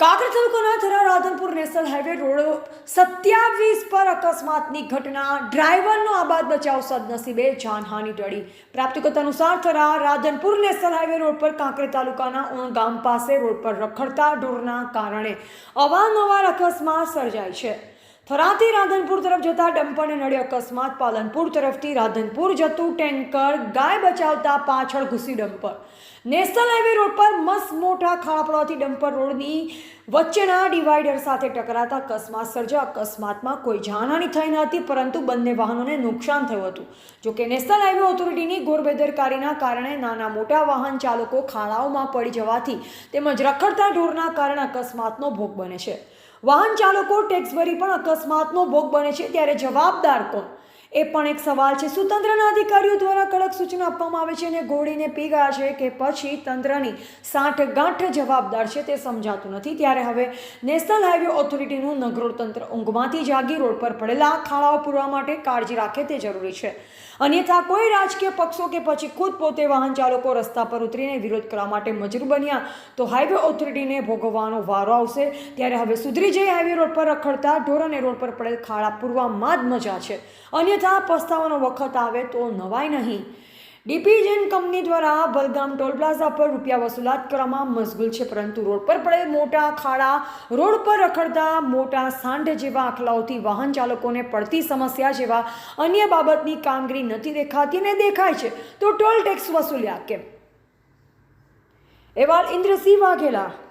કાંકરેજ તાલુકાના Thara Radhanpur national highway road સત્યાવીસ પર અકસ્માતની ઘટના. ડ્રાઈવરનો આબાદ બચાવ સદનસીબે જાનહાનિ ટળી. પ્રાપ્ત અનુસાર Thara Radhanpur national highway road પર કાંકર તાલુકાના ઉણ ગામ પાસે રોડ પર રખડતા ઢોરના કારણે અવારનવાર અકસ્માત સર્જાય છે. થરાથી રાધનપુર તરફ જતા ડમ્પરને નડી અકસ્માત. પાલનપુર તરફથી રાધનપુર જતું ટેન્કર ગાય બચાવતા પાછળ ઘૂસી ડમ્પર. નેશનલ હાઈવે રોડ પર મસ્ત મોટા ખાડા ડમ્પર રોડની વચ્ચેના ડિવાઈડર સાથે ટકરાતા અકસ્માત સર્જા અકસ્માતમાં કોઈ જાનહાની થઈ ન હતી, પરંતુ બંને વાહનોને નુકસાન થયું હતું. જોકે નેશનલ હાઈવે ઓથોરિટીની ગોરબેદરકારીના કારણે નાના મોટા વાહન ચાલકો ખાડાઓમાં પડી જવાથી તેમજ રખડતા ઢોરના કારણે અકસ્માતનો ભોગ બને છે. વાહન ચાલકો ટેક્સ ભરી પણ અકસ્માતનો ભોગ બને છે, ત્યારે જવાબદાર કોણ? એ પણ એક સવાલ છે. શું તંત્રના અધિકારીઓ દ્વારા કડક સૂચના આપવામાં આવે છે અને ગોળીને પી ગયા છે કે પછી તંત્રની સાઠ ગાંઠ જવાબદાર છે તે સમજાતું નથી. ત્યારે હવે નેશનલ હાઈવે ઓથોરિટીનું નગરોળ તંત્ર ઊંઘમાંથી જાગી રોડ પર પડેલા ખાડાઓ પૂરવા માટે કાળજી રાખે તે જરૂરી છે. અન્યથા કોઈ રાજકીય પક્ષો કે પછી ખુદ પોતે વાહન ચાલકો રસ્તા પર ઉતરીને વિરોધ કરવા માટે મજબૂર બન્યા તો હાઈવે ઓથોરિટીને ભોગવવાનો વારો આવશે. ત્યારે હવે સુધરી જઈ હાઈવે રોડ પર રખડતા ઢોર અને રોડ પર પડેલ ખાડા પૂરવામાં જ મજા છે. અન્યથા પસ્તાવાનો વખત આવે તો નવાય નહીં. ડીપીજેન કંપની દ્વારા બલગામ ટોલ પ્લાઝા પર રૂપિયા વસૂલાત કરવામાં મશગુલ છે, પરંતુ રોડ પર પડે મોટા ખાડા, રોડ પર રખડતા મોટા સાંઢ જેવા આખલાઓથી વાહન ચાલકોને પડતી સમસ્યા જેવા અન્ય બાબતની કામગીરી નથી દેખાતી અને દેખાય છે, તો ટોલ ટેક્સ વસૂલ્યા કેમ? એવા ઇન્દ્રસિંહ વાઘેલા.